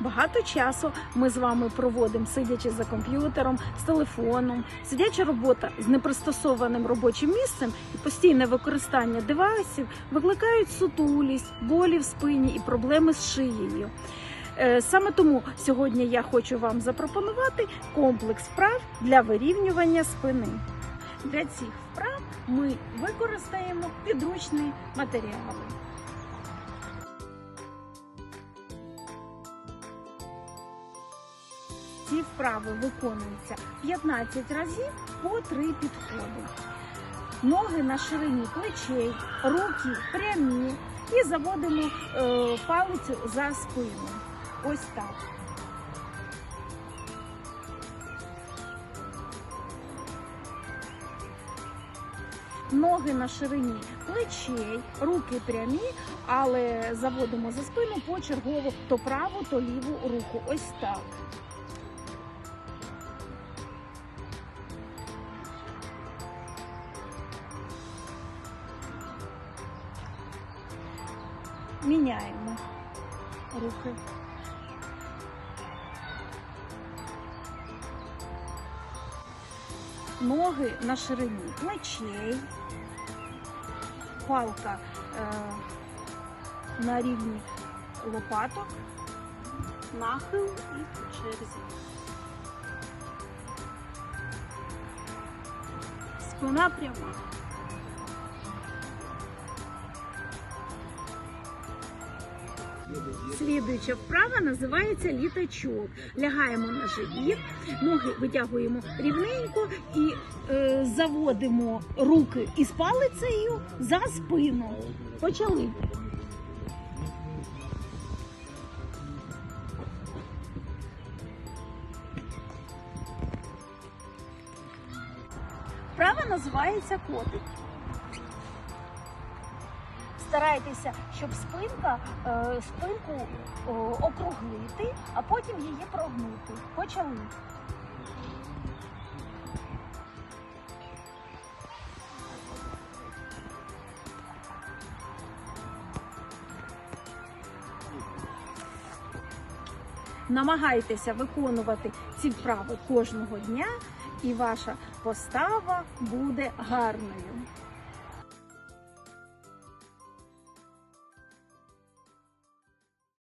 Багато часу ми з вами проводимо, сидячи за комп'ютером, з телефоном. Сидяча робота з непристосованим робочим місцем і постійне використання девайсів викликають сутулість, болі в спині і проблеми з шиєю. Е, Саме тому сьогодні я хочу вам запропонувати комплекс вправ для вирівнювання спини. Для цих вправ ми використаємо підручні матеріали. Ці вправи виконуються 15 разів по 3 підходи. Ноги на ширині плечей, руки прямі і заводимо е, палицю за спину. Ось так. Ноги на ширині плечей, руки прямі, але заводимо за спину почергово то праву, то ліву руку. Ось так. Міняємо руки. Ноги на ширині плечей, палка е, на рівні лопаток, нахил і по черзі. Спина пряма. Слідуюча вправа називається літачок. Лягаємо на живіт, ноги витягуємо рівненько і е, заводимо руки із палицею за спину. Почали. Вправа називається котик. Старайтеся, щоб спинка, е, спинку округлити, а потім її прогнути. Почали. Намагайтеся виконувати ці вправи кожного дня, і ваша постава буде гарною.